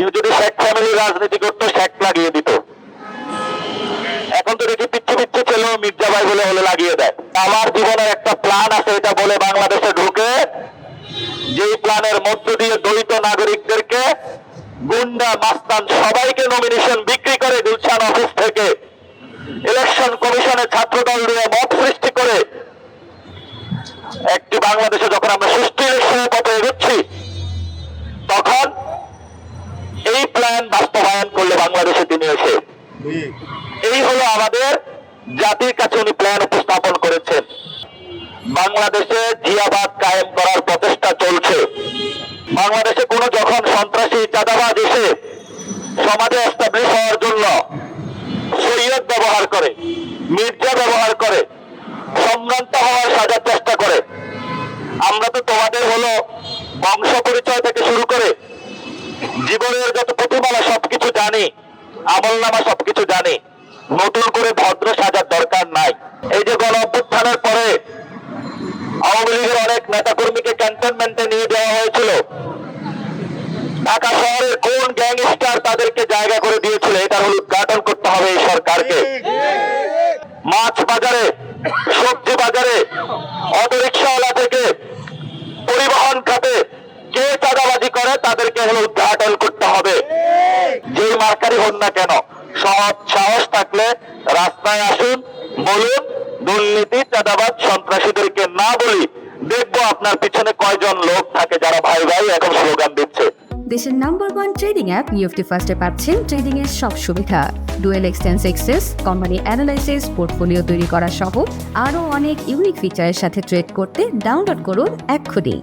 কেউ যদি শেখ ফ্যামিলির রাজনীতি করতো, শেখ লাগিয়ে দিত। এখন তো দেখি পিচ্ছি পিচ্ছি ছেলে মির্জা ভাই বলে হলে লাগিয়ে দেয়। আমার জীবনের একটা প্ল্যান আছে, এটা বলে বাংলাদেশে ঢুকে যেই প্ল্যানের মধ্য দিয়ে দ্বৈত নাগরিকদেরকে গুন্ডা, মাস্তান সবাইকে নমিনেশন বিক্রি করে গুলশান অফিস থেকে ইলেকশন কমিশনে ছাত্রদল দিয়ে মত সৃষ্টি করে একটি বাংলাদেশে যখন আমরা সুষ্ঠু বাংলাদেশে তিনি এসে এই হলো আমাদের জাতির কাছে উনি প্ল্যান উপস্থাপন করেছেন। বাংলাদেশে জিয়াবাদ কায়েম করার প্রচেষ্টা চলছে। বাংলাদেশে কোনো যখন সন্ত্রাসী চাঁদাবাজ এসে সমাজে এস্টাবলিশ হওয়ার জন্য সৈয়দ ব্যবহার করে মির্জা ব্যবহার করে সম্ভ্রান্ত হওয়ার সাজার চেষ্টা করে আমরা তো তোমাদের হলো বংশ পরিচয় থেকে শুরু করে জীবনের যত প্রতিমালা সবকিছু জানি। আমল নামা সবকিছু জানি। নতুন করে ভদ্র সাজার দরকার নাই। এই যে গণ অভ্যুত্থানের পরে আওয়ামী লীগের অনেক নেতাকর্মীকে ক্যান্টনমেন্টে নিয়ে দেওয়া হয়েছিল। ঢাকা শহরের কোন গ্যাংস্টার তাদেরকে জায়গা করে দিয়েছিল, এটা হল উদ্ঘাটন করতে হবে এই সরকারকে। মাছ বাজারে, সবজি বাজারে অটোরিকশাওয়ালা থেকে পরিবহন খাতে কে চাঁদাবাজি করে, তাদেরকে হলো উদ্ঘাটন করতে হবে যেই মার্কারি হন না কেন? সহজ সাহস থাকলে রাস্তায় আসুন, বলুন, দুর্নীতি, চাঁদাবাজ, সন্ত্রাসীদেরকে না বলি। দেখব আপনার পিছনে কয়জন লোক থাকে যারা ভাই ভাই এখন স্লোগান দিচ্ছে। দেশের number one trading app Nifty ফার্স্টে পাচ্ছেন ট্রেডিং এর সব সুবিধা। ডুয়েল এক্সটেন্স এক্সেস কোম্পানি অ্যানালাইসিস পোর্টফোলিও তৈরি করা সহ আরও অনেক ইউনিক ফিচারের সাথে ট্রেড করতে ডাউনলোড করুন এক্ষুনি।